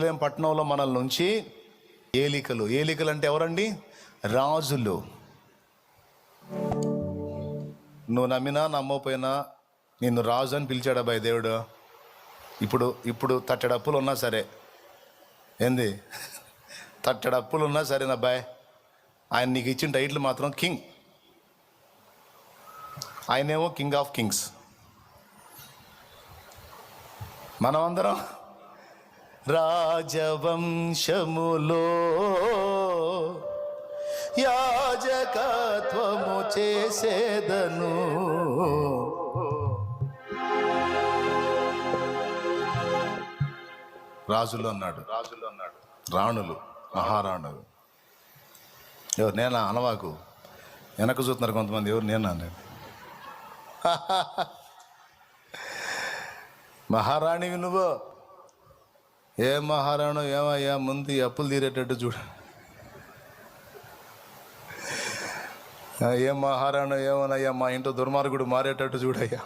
ఎరుసలేం పట్టణంలో మనల్ నుంచి ఏలికలు. ఏలికలు అంటే ఎవరండి? రాజులు. నువ్వు నమ్మినా నమ్మకపోయినా నిన్ను రాజు అని పిలిచాడు అబ్బాయి దేవుడు? ఇప్పుడు ఇప్పుడు తట్టెడు అప్పులు ఉన్నా సరే. ఏంది? తట్టెడు అప్పులు ఉన్నా సరే నా అబ్బాయి ఆయన నీకు ఇచ్చిన టైటిల్ మాత్రం కింగ్. ఆయనేమో కింగ్ ఆఫ్ కింగ్స్. మనమందరం రాజవంశములో యాజకత్వము చేసేదను. రాజులు అన్నాడు. రాజులు అన్నాడు రాణులు మహారాణులు. ఎవరు? నేనా? అనవాకు. వెనక చూస్తున్నారు కొంతమంది. ఎవరు? నేనా? నేను మహారాణివి నువ్వు. ఏ మహారాణు ఏమయ్యా ముందు అప్పులు తీరేటట్టు చూడ. ఏ మహారాణు ఏమనయ్యా మా ఇంట్లో దుర్మార్గుడు మారేటట్టు చూడయ్యా